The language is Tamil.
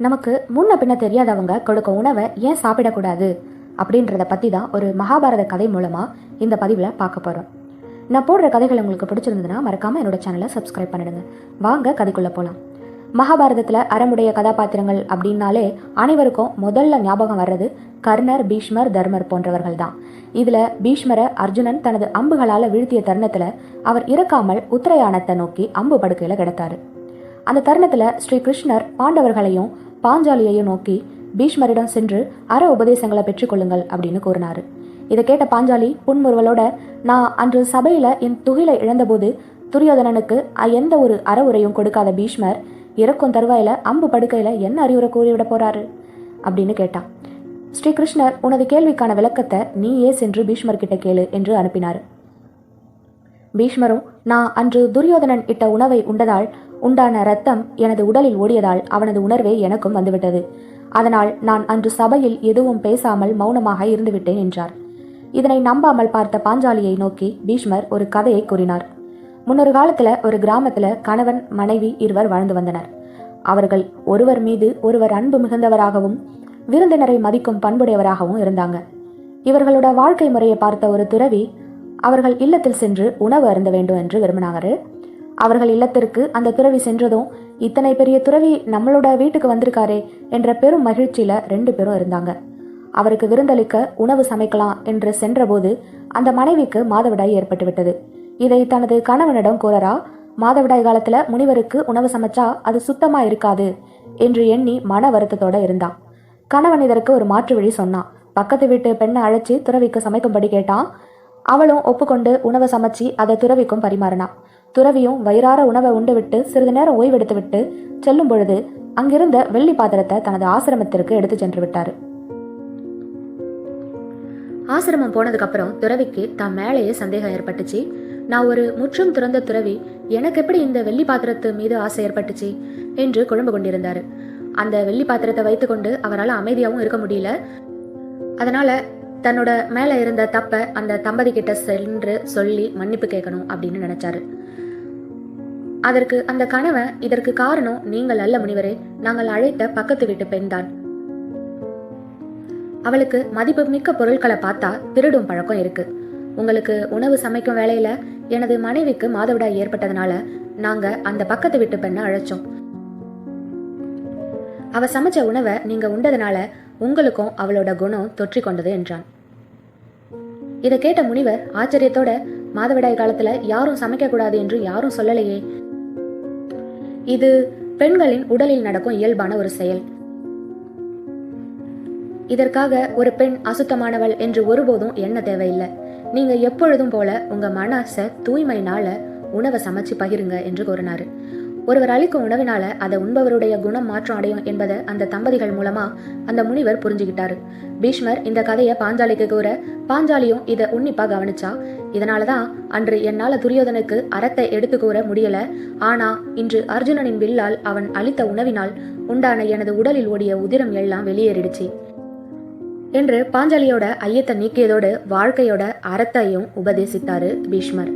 நமக்கு முன்ன பின்ன தெரியாதவங்க கொடுக்க உணவை ஏன் சாப்பிடக்கூடாது அப்படின்றத பற்றி தான் ஒரு மகாபாரத கதை மூலமாக இந்த பதிவில் பார்க்க போகிறோம் நான் போடுற கதைகள் உங்களுக்கு பிடிச்சிருந்ததுன்னா மறக்காமல் என்னோட சேனலை சப்ஸ்கிரைப் பண்ணிடுங்க. வாங்க கதைக்குள்ளே போகலாம் மகாபாரதத்தில் அறமுடைய கதாபாத்திரங்கள் அப்படின்னாலே அனைவருக்கும் முதல்ல ஞாபகம் வர்றது கர்ணர் பீஷ்மர் தர்மர் போன்றவர்கள் தான். இதில் பீஷ்மரை அர்ஜுனன் தனது அம்புகளால் வீழ்த்திய தருணத்தில் அவர் இறக்காமல் உத்தரயானத்தை நோக்கி அம்பு படுக்கையில் கிடத்தாரு. அந்த தருணத்தில் ஸ்ரீ கிருஷ்ணர் பாண்டவர்களையும் பாஞ்சாலியையும் நோக்கி பீஷ்மரிடம் சென்று அற உபதேசங்களை பெற்றுக்கொள்ளுங்கள் அப்படின்னு கூறினாரு. இதை கேட்ட பாஞ்சாலி புன்முறுவலோட நான் அன்று சபையில் என் துகிலை இழந்தபோது துரியோதனனுக்கு எந்த ஒரு அறவுரையும் கொடுக்காத பீஷ்மர் இறக்கும் தருவாயில அம்பு படுக்கையில் என்ன அறிவுரை கூறிவிட போறாரு? அப்படின்னு கேட்டான். ஸ்ரீகிருஷ்ணர் உனது கேள்விக்கான விளக்கத்தை நீயே சென்று பீஷ்மர் கிட்ட கேளு என்று அனுப்பினார். பீஷ்மரும் நான் அன்று துரியோதனன் இட்ட உணவை உண்டதால் உண்டான ரத்தம் எனது உடலில் ஓடியதால் அவனது உணர்வே எனக்கும் வந்துவிட்டது. அதனால் நான் அன்று சபையில் எதுவும் பேசாமல் மௌனமாக இருந்துவிட்டேன் என்றார். இதனை நம்பாமல் பார்த்த பாஞ்சாலியை நோக்கி பீஷ்மர் ஒரு கதையை கூறினார். முன்னொரு காலத்துல ஒரு கிராமத்துல கணவன் மனைவி இருவர் வாழ்ந்து வந்தனர். அவர்கள் ஒருவர் மீது ஒருவர் அன்பு மிகுந்தவராகவும் விருந்தினரை மதிக்கும் பண்புடையவராகவும் இருந்தாங்க. இவர்களோட வாழ்க்கை முறையை பார்த்த ஒரு துறவி அவர்கள் இல்லத்தில் சென்று உணவு அருந்த வேண்டும் என்று விரும்பினாரு அவர்கள் இல்லத்திற்கு அந்த துறவி சென்றதும் இத்தனை பெரிய துறவி நம்மளோட வீட்டுக்கு வந்திருக்காரே என்ற பெரும் மகிழ்ச்சியில ரெண்டு பேரும் இருந்தாங்க. அவருக்கு விருந்தளிக்க உணவு சமைக்கலாம் என்று சென்றபோது அந்த மனைவிக்கு மாதவிடாய் ஏற்பட்டுவிட்டது. இதை தனது கணவனிடம் கூறரா மாதவிடாய் காலத்துல முனிவருக்கு உணவு சமைச்சா அது சுத்தமா இருக்காது என்று எண்ணி மன வருத்தத்தோட இருந்தான். கணவன் இதற்கு ஒரு மாற்று வழி சொன்னான். பக்கத்து வீட்டு பெண்ணை அழைச்சி துறவிக்கு சமைக்கும்படி கேட்டான். அவளும் ஒப்புக்கொண்டு உணவை சமைச்சு அதை துறவிக்கும் பரிமாறினான் துறவியும் வயிறார உணவை உண்டுவிட்டு சிறிது நேரம் ஓய்வெடுத்து விட்டு செல்லும் பொழுது அங்கிருந்த வெள்ளி பாத்திரத்தை தனது ஆசிரமத்திற்கு எடுத்து சென்று விட்டார். ஆசிரமம் போனதுக்கு அப்புறம் துறவிக்கு தான் மேலேயே சந்தேகம் ஏற்பட்டுச்சு. நான் ஒரு முற்றும் துறந்த துறவி எனக்கு எப்படி இந்த வெள்ளி பாத்திரத்து மீது ஆசை ஏற்பட்டுச்சு? என்று குழம்பு கொண்டிருந்தாரு. அந்த வெள்ளி பாத்திரத்தை வைத்துக்கொண்டு அவரால் அமைதியாகவும் இருக்க முடியல. அதனால தன்னோட மேலே இருந்த தப்பை அந்த தம்பதி கிட்ட சென்று சொல்லி மன்னிப்பு கேட்கணும் அப்படின்னு நினைச்சாரு. அதற்கு அந்த கணவன் இதற்கு காரணம் நீங்கள் அல்ல முனிவரே நாங்கள் அழைத்த பக்கத்து வீட்டு பெண்தான். அவளுக்கு மதிப்பு மிக்க பொருட்களை பார்த்தா திருடும் பழக்கம் இருக்கு. உங்களுக்கு உணவு சமைக்கும் வேலையில எனது மனைவிக்கு மாதவிடாய் ஏற்பட்டதுனால நாங்க அந்த பக்கத்து வீட்டு பெண்ணை அழைச்சோம். அவ சமைச்ச உணவை நீங்க உண்டதுனால உங்களுக்கும் அவளோட குணம் தொற்றி கொண்டது என்றான். இதை கேட்ட முனிவர் ஆச்சரியத்தோட மாதவிடாய் காலத்துல யாரும் சமைக்க கூடாது என்று யாரும் சொல்லலையே. இது பெண்களின் உடலில் நடக்கும் இயல்பான ஒரு செயல். இதற்காக ஒரு பெண் அசுத்தமானவள் என்று ஒருபோதும் எண்ண தேவையில்லை. நீங்க எப்பொழுதும் போல உங்க மனச தூய்மையினால உணவை சமைச்சு பகிருங்க என்று கூறினாரு. ஒருவர் அளிக்கும் உணவினால அதை உண்பவருடைய குணம் மாற்றம் அடையும் என்பதை அந்த தம்பதிகள் மூலமா அந்த முனிவர் புரிஞ்சுக்கிட்டாரு பீஷ்மர் இந்த கதையை பாஞ்சாலிக்கு கூற பாஞ்சாலியும் இதை உன்னிப்பா கவனிச்சா? இதனாலதான் அன்று என்னால துரியோதனுக்கு அறத்தை எடுத்து கூற முடியல. ஆனா இன்று அர்ஜுனனின் வில்லால் அவன் அளித்த உணவினால் உண்டான எனது உடலில் ஓடிய உதிரம் எல்லாம் வெளியேறிடுச்சு என்று பாஞ்சாலியோட ஐயத்தை நீக்கியதோடு வாழ்க்கையோட அறத்தையும் உபதேசித்தாரு பீஷ்மர்.